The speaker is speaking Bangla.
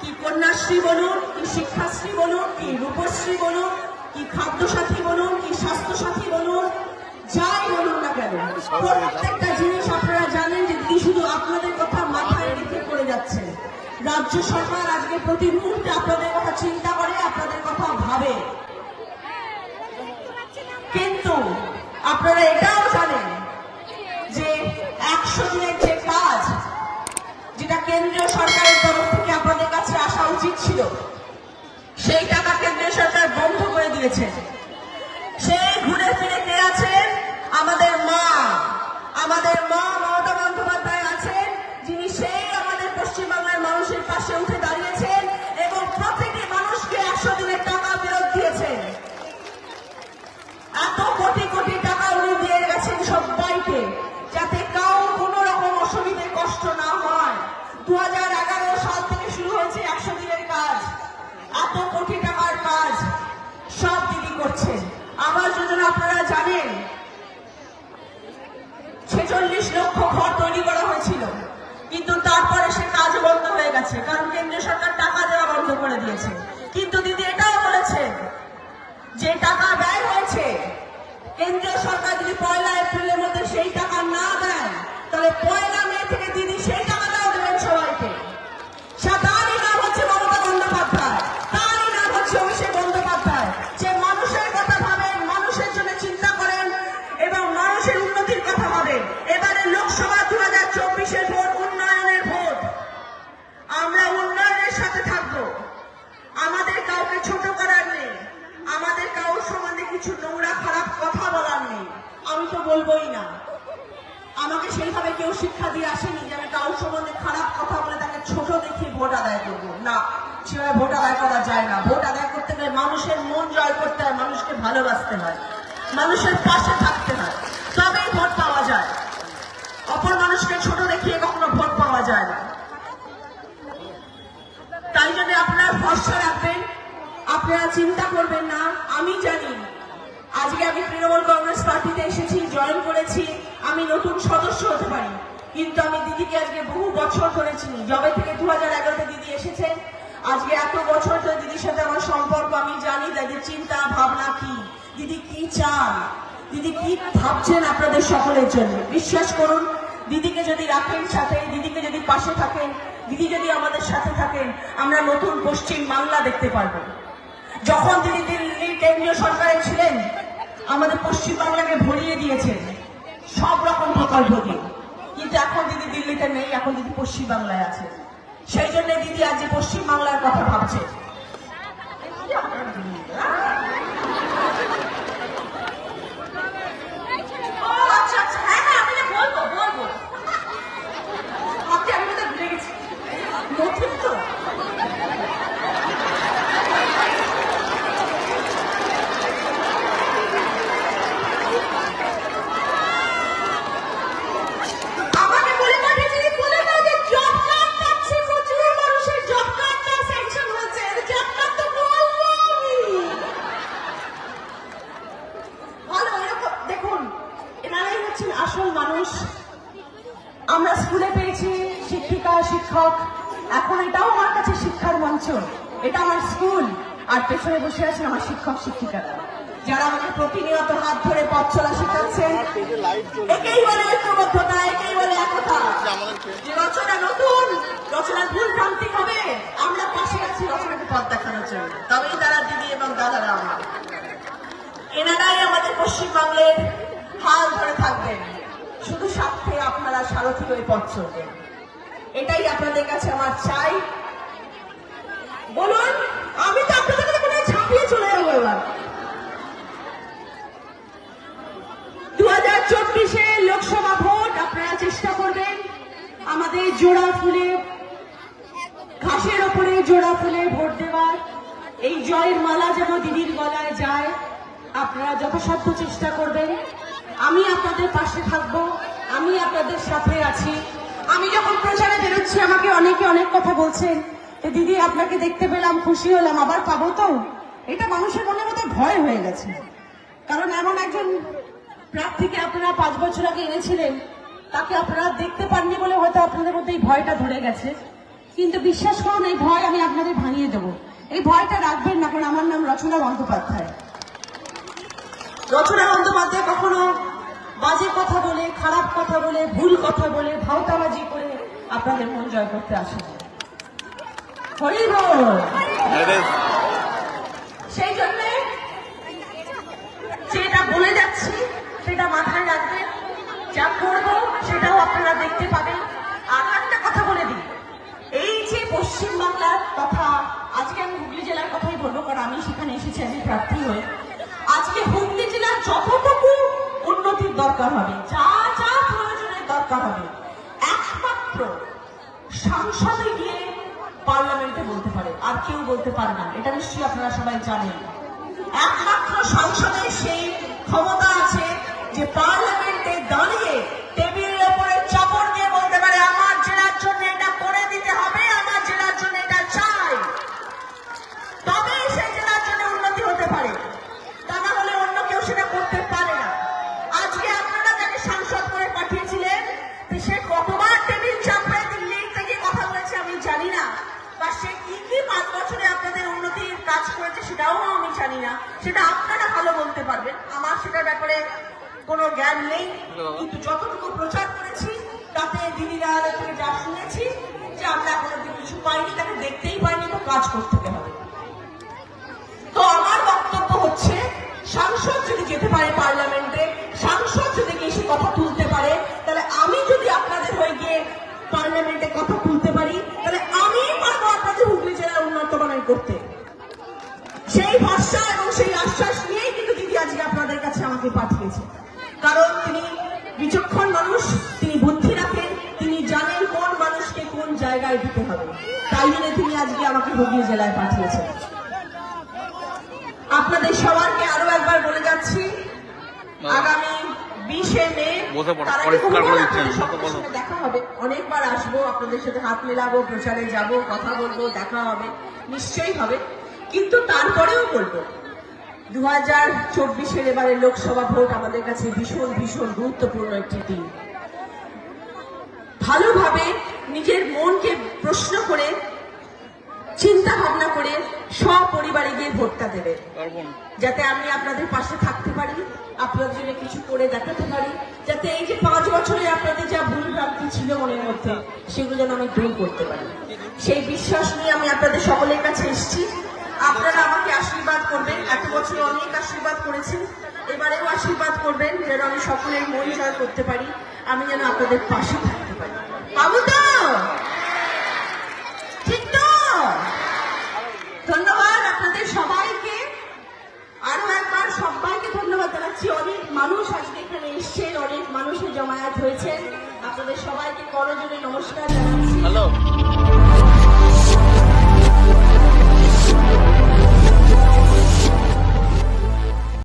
কি কন্যাশ্রী বলুন, কি শিক্ষাশ্রী বলুন, কি রূপশ্রী বলুন, কি খাদ্যসাথী বলুন, কি স্বাস্থ্যসাথী বলুন, যাই বলুন না কেন, প্রত্যেকটা জিনিস আপনারা জানেন যে দিদি শুধু আপনাদের কথা মাথায় রেখে করে যাচ্ছে রাজ্য সরকার আজকে প্রতি মুহূর্তে আপনাদের কথা চিন্তা করে, আপনাদের কথা ভাবে। কিন্তু আপনারা এটাও জানেন যে একশো দিনের যে কাজ, যেটা কেন্দ্রীয় সরকারের তরফ ছিল। সেই টাকা কেন্দ্রীয় সরকার বন্ধ করে দিয়েছে। সেই ঘুরে ফিরে কে আছেন আমাদের মা। আমাদের মা কোটি টাকার কাজ। সব দিদি করছেন। আবাস যোজনা আপনারা জানেন। ছেচল্লিশ লক্ষ ঘর তৈরি করা হয়েছিল। কিন্তু তারপরে সে কাজ বন্ধ হয়ে গেছে। কারণ কেন্দ্রীয় সরকার টাকা দেওয়া বন্ধ করে দিয়েছে। কিন্তু দিদি এটাও কিছু নোংরা, খারাপ কথা বলার নেই। আমি তো বলবোই না। আমাকে সেইভাবে কেউ শিক্ষা দিয়ে আসেনি যে আমি কারোর সম্বন্ধে খারাপ কথা বলে তাকে ছোট দেখিয়ে ভোট আদায় করব। না, সেভাবে ভোট আদায় করা যায় না। ভোট আদায় করতে গেলে মানুষের মন জয় করতে হয়, মানুষকে ভালোবাসতে হয়, মানুষের পাশে থাকতে হয়। তবেই ভোট পাওয়া যায়। অপর মানুষকে ছোট দেখিয়ে কখনো ভোট পাওয়া যায় না। তাই জন্য আপনারা ভরসা রাখবেন। আপনারা চিন্তা করবেন না। আমি জানি আজকে আমি তৃণমূল কংগ্রেস পার্টিতে এসেছি, জয়েন করেছি। আমি নতুন সদস্য হতে পারি। কিন্তু আমি দিদিকে আজকে বহু বছর ধরে চিনি। জবে থেকে দু হাজার এগারোতে দিদি এসেছেন আজকে এত বছর ধরে দিদির সাথে আমার সম্পর্ক, আমি জানি তাদের চিন্তা, ভাবনা কি। দিদি কি চান? দিদি কি ভাবছেন আপনাদের সকলের জন্য? বিশ্বাস করুন, দিদিকে যদি রাখেন সাথে, দিদিকে যদি পাশে থাকেন, দিদি যদি আমাদের সাথে থাকেন, আমরা নতুন পশ্চিম বাংলা দেখতে পারব। যখন তিনি দিল্লির কেন্দ্রীয় সরকারে ছিলেন আমাদের পশ্চিম বাংলাকে ভরিয়ে দিয়েছেন সব রকম প্রকল্প দিয়ে। কিন্তু এখন দিদি দিল্লিতে নেই, এখন দিদি পশ্চিম বাংলায় আছে। সেই জন্য দিদি আজ যে পশ্চিম বাংলার কথা ভাবছে। আসল মানুষ। আমরা স্কুলে পেয়েছি শিক্ষিকা, শিক্ষক। এখন এটাও আমার কাছে শিক্ষার মঞ্চ। এটা আমার স্কুল। আর পেছনে বসে আছেন আমার শিক্ষক, শিক্ষিকারা। যারা আমাকে প্রতিনিয়ত হাত ধরে পথ চলা শেখাচ্ছেন। একেই বলে ঐক্যবদ্ধতা, একেই বলে একতা। যে রচনা নতুন, রচনার ভুল ভ্রান্তি হবে, আমরা পাশে আছি রচনাকে পথ দেখানোর জন্য। তবেই তারা দিদি এবং দাদারা আমরা। এনারাই আমাদের পশ্চিমবঙ্গের হাল ধরে থাকবেন শুধু সাথে আপনারা সারথি হয়ে পথ এটাই আপনাদের কাছে আমার চাই। বলুন, আমি তো আপনাদের কাছে মনে ঝাঁপিয়ে চলে যাব এবার। দু হাজার চব্বিশে লোকসভা ভোট, আপনারা চেষ্টা করবেন আমাদের জোড়া ফুলে, ঘাসের ওপরে জোড়া ফুলে ভোট দেওয়ার। এই জয়ের মালা যেন দিদির গলায় যায়, আপনারা যথাসাধ্য চেষ্টা করবেন। আমি আপনাদের পাশে থাকব। আমি আপনাদের সাথে আছি। আমি যখন প্রচারে বেরোচ্ছি, আমাকে অনেকে অনেক কথা বলছেন। যে দিদি, আপনাকে দেখতে পেলাম, খুশি হলাম, আবার পাবো তো? এটা মানুষের মনে মধ্যে ভয় হয়ে গেছে। কারণ এমন একজন প্রার্থীকে আপনারা পাঁচ বছর আগে এনেছিলেন, তাকে আপনারা দেখতে পাননি বলে হয়তো আপনাদের মধ্যে এই ভয়টা ধরে গেছে। কিন্তু বিশ্বাস করুন, এই ভয় আমি আপনাদের ভাঙিয়ে দেবো। এই ভয়টা রাখবেন না, কারণ আমার নাম রচনা বন্দ্যোপাধ্যায়। রচনা বন্দ্যোপাধ্যায় কখনো বাজে কথা বলে খারাপ কথা বলে ভুল কথা বলে ভাওতাবাজি করে আপনাদের মন জয় করতে আসে সেই জন্য যেটা বলে যাচ্ছি সেটা মাথায় রাখবেন। যা করব সেটাও আপনারা দেখতে পাবেন। আর একটা কথা বলে দিই। এই যে পশ্চিমবাংলার কথা আজকে আমি হুগলি জেলার কথাই বলব কারণ আমি সেখানে এসেছি আমি প্রার্থী হয়ে। দরকার হবে। যা যা প্রয়োজনের দরকার হবে। একমাত্র সংসদে গিয়ে পার্লামেন্টে বলতে পারে, আর কেউ বলতে পারে না। এটা নিশ্চয়ই আপনারা সবাই জানেন। একমাত্র সংসদে সেই ক্ষমতা আছে যে পার্লামেন্টে দাঁড়িয়ে কাজ করেছে সেটাও আমি জানি না। সেটা আপনারা ভালো বলতে পারবেন। আমার সেটার ব্যাপারে কোনো জ্ঞান নেই। কিন্তু যতটুকু প্রচার করেছি তাতে দিদিরা থেকে যা শুনেছি যে আমরা কোনো কিছু পাইনি তাকে দেখতেই পাইনি তো কাজ করতে হবে তো আমার বক্তব্য হচ্ছে সাংসদ যদি যেতে পারে পার্লামেন্টে সাংসদ যদি গিয়ে সে কথা তুলতে পারে তাহলে আমি যদি আপনাদের হয়ে গিয়ে পার্লামেন্টে কথা তুলতে পারি তাহলে আমি পারব আপনাদের হুগলি জেলার উন্নত করতে। সেই ভরসা এবং সেই আশ্বাস নিয়েই কিন্তু দিদি আজকে আপনাদের কাছে আমাকে পাঠিয়েছে কারণ তিনি বিচক্ষণ মানুষ তিনি বুদ্ধি রাখেন তিনি জানেন কোন মানুষকে কোন জায়গায় দিতে হবে তাই জন্য তিনি আজকে আমাকে হুগলি জেলায় পাঠিয়েছেন আপনাদের সবাইকে আরও একবার বলে যাচ্ছি আগামী বিশে মে দেখা হবে অনেকবার আসব আপনাদের সাথে হাত মেলাবো প্রচারে যাব কথা বলব দেখা হবে নিশ্চয়ই হবে কিন্তু তারপরেও বলব দু হাজার চব্বিশের এবারে লোকসভা ভোট আমাদের কাছে ভীষণ ভীষণ গুরুত্বপূর্ণ একটি দিন। ভালোভাবে নিজের মনকে প্রশ্ন করে চিন্তা ভাবনা করে সপরিবারে গিয়ে ভোটটা দেবে। যাতে আমি আপনাদের পাশে থাকতে পারি আপনাদের জন্য কিছু করে দেখাতে পারি যাতে এই যে পাঁচ বছরে আপনাদের যা ভুল ভ্রান্তি ছিল মনের মধ্যে সেগুলো যেন আমি দূর করতে পারি। সেই বিশ্বাস নিয়ে আমি আপনাদের সকলের কাছে এসেছি। আপনারা আমাকে আশীর্বাদ করবেন। এত বছর অনেক আশীর্বাদ করেছেন এবারেও আশীর্বাদ করবেন যেন আমি সকলের মন জয় করতে পারি। আমি যেন আপনাদের পাশে থাকতে পারি। তো? ঠিক তো? ধন্যবাদ আপনাদের সবাইকে। আরও একবার সবাইকে ধন্যবাদ জানাচ্ছি। অনেক মানুষ আজকে এখানে এসছেন, অনেক মানুষের জমায়েত হয়েছে আপনাদের সবাইকে করজোরে নমস্কার জানাচ্ছি। হ্যালো।